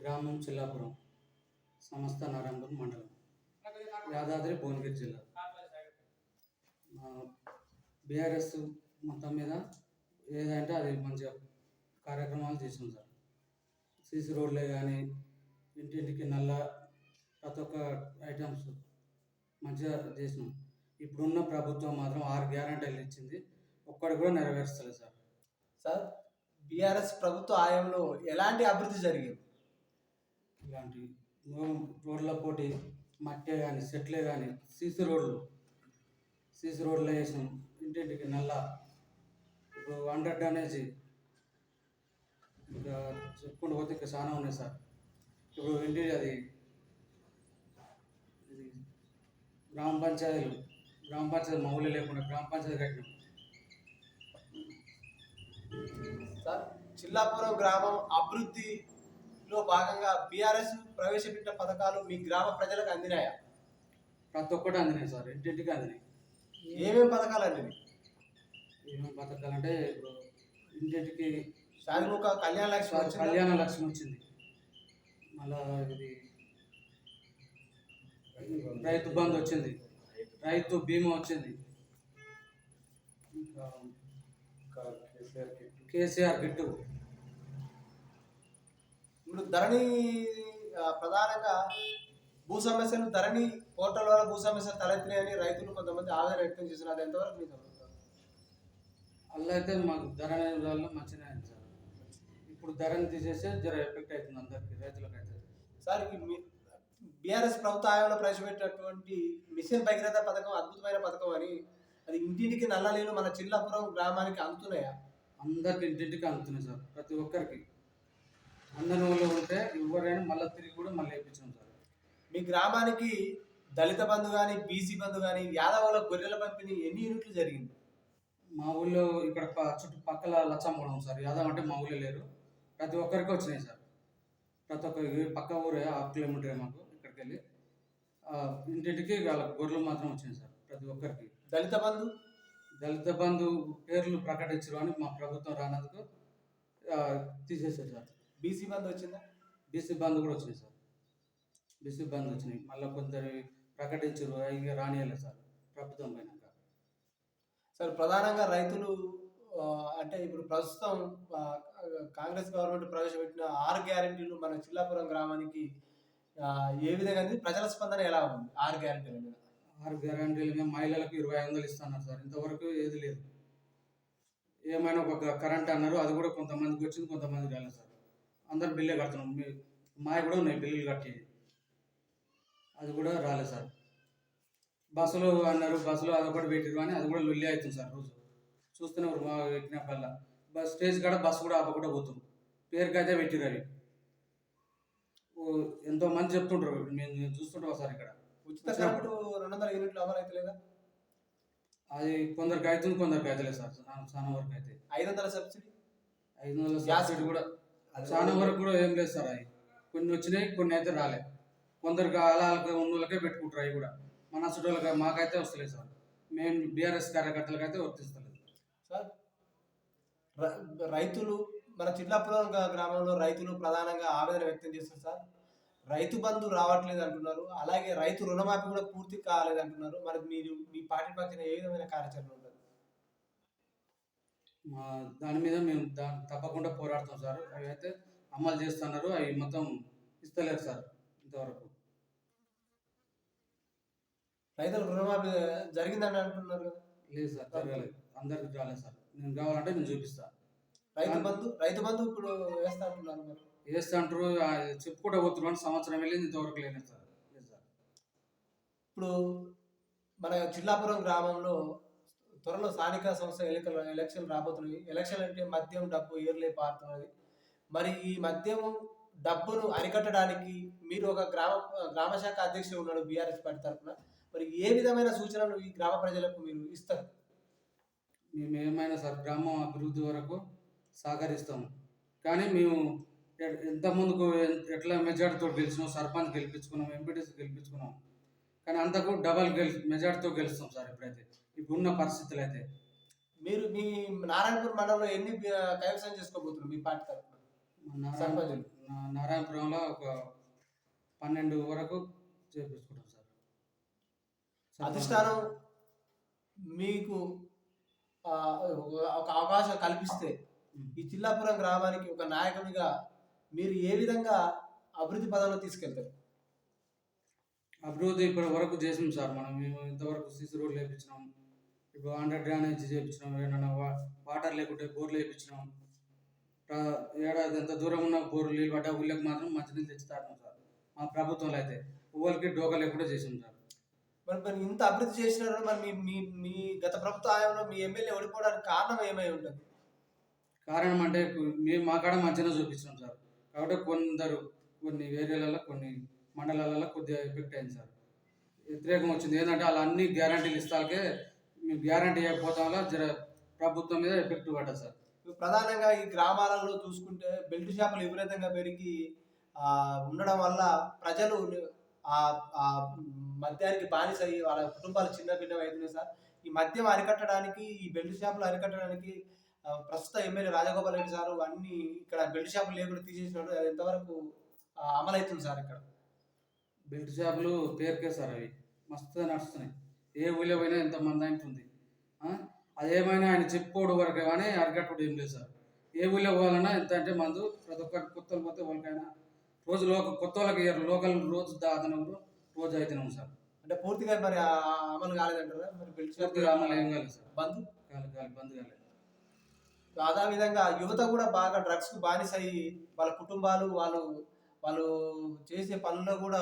గ్రామం చిల్లాపురం సంస్థ నారాయణపురం మండలం. యాదాద్రి భువనగిరి జిల్లా. బీఆర్ఎస్ మొత్తం మీద ఏదంటే అది మంచిగా కార్యక్రమాలు చేసాం సార్. సీసీ రోడ్లే కానీ ఇంటింటికి నల్ల ప్రతి ఒక్క ఐటమ్స్ మంచిగా చేసినాం. ఇప్పుడున్న ప్రభుత్వం మాత్రం ఆరు గ్యారంటీలు ఇచ్చింది. ఒక్కటి కూడా నెరవేర్చలేదు సార్. సార్ బీఆర్ఎస్ ప్రభుత్వ ఆయంలో ఎలాంటి అభివృద్ధి జరిగింది? ఇలాంటి రోడ్ల పోటీ మట్టే కానీ సెట్లే కానీ సీసీ రోడ్లు సీసీ రోడ్లు వేసినాం. ఇంటింటికి నల్ల. ఇప్పుడు హండ్రెడ్ అనేసి ఇంకా చెప్పుకుంటూ పోతే ఇంకా చాలా ఉన్నాయి సార్. ఇప్పుడు ఇంటి అది? గ్రామ పంచాయతీలు. గ్రామ పంచాయతీ మౌలు లేకుండా గ్రామ పంచాయతీ కట్టినాం. సార్ చిల్లాపురం గ్రామం అభివృద్ధి అభివృద్ధిలో భాగంగా బీఆర్ఎస్ ప్రవేశపెట్టిన పథకాలు మీ గ్రామ ప్రజలకు అందినాయా? ప్రతి ఒక్కటి అందినాయి సార్ ఇంటింటికి అందినాయి. ఏమేం పథకాలు అందినాయి ఏమేమి బతకాలంటే ఇప్పుడు ఇంటింటికి షాదిముఖ కళ్యాణ లక్ష్మి వచ్చిందా? కళ్యాణ లక్ష్మి వచ్చింది. మళ్ళా ఇది రైతు బంధు వచ్చింది. రైతు బీమా వచ్చింది. ఇంకా కేసీఆర్ కిట్టు. ఇప్పుడు ధరణి ప్రధానంగా భూ సమస్యలు ధరణి పోర్టల్ వల్ల భూ సమస్యలు తలెత్తినాయని రైతులు కొంతమంది ఆవేదన వ్యక్తం చేస్తున్నారు. అది ఎంతవరకు మీకు? అలా అయితే మాకు ధర అనేది వల్ల మంచిగా అయింది సార్. ఇప్పుడు ధరని తీసేస్తే జర ఎఫెక్ట్ అవుతుంది అందరికి రైతులకు అయితే సార్ బీఆర్ఎస్ ప్రభుత్వ ఆయంలో ప్రవేశపెట్టినటువంటి మిషన్ భగీరథ పథకం అద్భుతమైన పథకం అని అది ఇంటింటికి నల్ల నీళ్ళు మన చిల్లాపురం గ్రామానికి అందుతున్నాయా? అందరికి ఇంటింటికి అందుతున్నాయి సార్ ప్రతి ఒక్కరికి. అందరి వాళ్ళు ఉంటే ఎవరైనా మళ్ళీ తిరిగి కూడా మళ్ళీ వేయించాం సార్ మీ గ్రామానికి దళిత బంధు కానీ బీసీ బంధు కానీ యాదవుల గొర్రెల పంపిణీ ఎన్ని యూనిట్లు జరిగింది? మా ఊళ్ళో ఇక్కడ చుట్టుపక్కల లచ్చమ్మడం సార్. యాదవ్ అంటే మా ఊళ్ళో లేరు. ప్రతి ఒక్కరికి వచ్చినాయి సార్. ప్రతి ఒక్కరికి పక్క ఊరే హాఫ్ కిలోమీటర్ మాకు ఇక్కడికి వెళ్ళి. ఇంటింటికి వాళ్ళ గొర్రెలు మాత్రం వచ్చినాయి సార్ ప్రతి ఒక్కరికి. దళిత బంధు? దళిత బంధు పేర్లు ప్రకటించరు అని మా ప్రభుత్వం రానందుకు తీసేసారు సార్. బీసీ బంధు వచ్చిందా? బీసీ బంధు కూడా వచ్చినాయి సార్. బీసీ బంధు వచ్చినాయి మళ్ళీ కొందరు ప్రకటించరు అవి రానియలేదు సార్. ప్రభుత్వం పోయినాక. సార్ ప్రధానంగా రైతులు అంటే ఇప్పుడు ప్రస్తుతం కాంగ్రెస్ గవర్నమెంట్ ప్రవేశపెట్టిన ఆరు గ్యారెంటీలు మన చిల్లాపురం గ్రామానికి ఏ విధంగా ప్రజల స్పందన ఎలా ఉంది? ఆరు గ్యారెంటీల మీద. ఆరు గ్యారంటీలు మేము మహిళలకు ఇరవై ఐదు వందలు ఇస్తున్నారు సార్. ఇంతవరకు ఏది లేదు. ఏమైనా ఒక కరెంట్ అన్నారు అది కూడా కొంతమందికి వచ్చింది కొంతమందికి రాలేదు సార్. అందరు బిల్లే కడుతున్నాం మీ మావి కూడా ఉన్నాయి బిల్లులు కట్టి అది కూడా రాలేదు సార్ బస్సులు అన్నారు బస్సులు అదొకటి పెట్టిరు అని అది కూడా లొల్లి అవుతుంది సార్ రోజు చూస్తూనే మా ఎక్కినప్పుడల్లా బస్ స్టేజ్ కాడ బస్సు కూడా ఆపకుండా పోతుంది పేరుకైతే పెట్టిరు అవి ఎంతో మంది చెప్తుంటారు మేము చూస్తుంటాం సార్ ఇక్కడ ఉచిత కరెంటు రెండు వందల యూనిట్లు అమలు అది కొందరికి అవుతుంది కొందరికి అవుతలేదు సార్ చాలా- వరకు అయితే ఐదు వందల సబ్సిడీ ఐదు వందల సబ్సిడీ కూడా చాలా వరకు కూడా ఏం లేదు సార్ అవి కొన్ని వచ్చినాయి కొన్ని అయితే రాలే. కొందరికి అలాగే ఉన్నోళ్ళకే పెట్టుకుంటారు అవి కూడా. మన చుట్టూలకి మాకైతే వస్తలేదు సార్. మేము బీఆర్ఎస్ కార్యకర్తలకు అయితే వర్తిస్తలేదు. సార్ రైతులు మన చిల్లాపురం గ్రామంలో రైతులు ప్రధానంగా ఆవేదన వ్యక్తం చేస్తారు సార్. రైతు బంధు రావట్లేదు అంటున్నారు. అలాగే రైతు రుణమాఫీ కూడా పూర్తి కాలేదు అంటున్నారు మరి మీరు మీ పార్టీ పక్షాన ఏ విధమైన కార్యాచరణ దాని మీద మేము దా తప్పకుండా పోరాడతాం సార్. అవి అయితే అమలు చేస్తున్నారు. అవి మొత్తం ఇస్తలేరు సార్ ఇంతవరకు. రైతుల రుణమాఫీ జరిగిందని అంటున్నారు కదా? లేదు సార్ జరగలేదు. అందరికి రాలేదు సార్. నేను కావాలంటే నేను చూపిస్తాను రైతు బంధు రైతు బంధు ఇప్పుడు వేస్తా అంటున్నారు మరి. వేస్తా అంటారు చెప్పుకుంటూ పోతున్నాను సంవత్సరం వెళ్ళింది ఇంతవరకు లేదు సార్. లేదు సార్. ఇప్పుడు మన చిల్లాపురం గ్రామంలో త్వరలో స్థానిక సంస్థ ఎన్నికలు ఎలక్షన్ రాబోతున్నాయి. ఎలక్షన్ అంటే మద్యం డబ్బు ఏర్లే పారుతున్నది. మరి ఈ మద్యం డబ్బును అరికట్టడానికి మీరు ఒక గ్రామ గ్రామ శాఖ అధ్యక్షుడు ఉన్నాడు బీఆర్ఎస్ పార్టీ తరఫున. మరి ఏ విధమైన సూచనలు ఈ గ్రామ ప్రజలకు మీరు ఇస్తారు? మేము ఏమైనా సార్ గ్రామం అభివృద్ధి వరకు సహకరిస్తాము. కానీ మేము ఎంత ముందుకు ఎట్లా మెజార్టీతో గెలిచినాం సర్పంచ్ గెలిపించుకున్నాం ఎంపీటీసీ గెలిపించుకున్నాం. కానీ అంతకు డబల్ గెలి మెజార్టీతో గెలుస్తాం సార్ ఎప్పుడైతే. ఇప్పుడున్న పరిస్థితులు అయితే మీరు మీ నారాయణపూర్ మండలంలో ఎన్ని కైవసం చేసుకోబోతున్నారు మీ పార్టీ తరఫున? సర్పంచులు. నారాయణపురంలో ఒక పన్నెండు వరకు చేపించుకుంటాం సార్. అధిష్టానం మీకు ఒక అవకాశం కల్పిస్తే. ఈ చిల్లాపురం గ్రామానికి ఒక నాయకునిగా మీరు ఏ విధంగా అభివృద్ధి పదంలో తీసుకెళ్తారు? అభివృద్ధి ఇప్పటి వరకు చేసాం సార్ మనం. మేము ఇంతవరకు సీసీ రోడ్లు వేయించినాం ఇప్పుడు అండర్ డ్రైనేజ్ చేయించినాం ఏమన్నా వాటర్ లేకుంటే బోర్లు వేయించినాం ఏడాది ఎంత దూరం ఉన్న బోర్లు నీళ్ళు పడ్డా ఊళ్ళకి మాత్రం మంచినీళ్ళు తెచ్చి తాగినాం సార్. మా ప్రభుత్వంలో అయితే ఊళ్ళకి డోకా లేకుండా చేసాం సార్. మరి మరి ఇంత అభివృద్ధి చేసినారు మరి మీ మీ మీ గత ప్రభుత్వ హయాంలో మీ ఎమ్మెల్యే ఓడిపోవడానికి కారణం ఏమై ఉంటుంది కారణం అంటే మేము మా కాడ మంచిగా చూపించినాం సార్. కాబట్టి కొందరు కొన్ని ఏరియాలలో కొన్ని మండలాలలో కొద్దిగా ఎఫెక్ట్ అయింది సార్. వ్యతిరేకం వచ్చింది. ఏంటంటే వాళ్ళు అన్ని గ్యారంటీలు ఇస్తాకే మేము గ్యారంటీ ఇవ్వకపోవడం వల్ల జర ప్రభుత్వం మీద ఎఫెక్ట్ పడ్డది సార్. ప్రధానంగా ఈ గ్రామాలలో చూసుకుంటే బెల్ట్ షాపులు విపరీతంగా పెరిగి ఆ, ఉండడం వల్ల ప్రజలు మద్యానికి బానిస అయ్యి వాళ్ళ కుటుంబాలు చిన్న భిన్నం అవుతున్నాయి సార్. ఈ మద్యం అరికట్టడానికి ఈ బెల్ట్ షాపులు అరికట్టడానికి ప్రస్తుత ఎమ్మెల్యే రాజగోపాల్ రెడ్డి సారు అన్ని ఇక్కడ బెల్ట్ షాపులు లేకుండా తీసేసినాడు. అది ఎంతవరకు అమలవుతుంది సార్ ఇక్కడ? బెల్ట్ షాపులు పేరుకే సార్ అవి. మస్తుగా నడుస్తున్నాయి. ఏ ఊళ్ళో పోయినా ఎంత మంది అంటుంది అదేమైనా ఆయన చెప్పుకోడు వరకు కానీ అరగట్టుడు ఏం లేదు సార్. ఏ ఊళ్ళో పోవాలన్నా ఎంత అంటే మందు ప్రతి ఒక్కరికి కొత్త వాళ్ళు పోతే వాళ్ళకైనా రోజు లోక కొత్త వాళ్ళకి. లోకల్ రోజు దాదనం రోజు అయితేనే సార్. అంటే పూర్తిగా మరి ఆ అమలు కాలేదంటారా? మరి పూర్తిగా అమలు ఏం కాలేదు సార్. బంద్? కాలి కాలి బంద్ కాలేదు. అదే విధంగా యువత కూడా బాగా డ్రగ్స్కు బానిస అయ్యి వాళ్ళ కుటుంబాలు వాళ్ళు వాళ్ళు చేసే పనుల్లో కూడా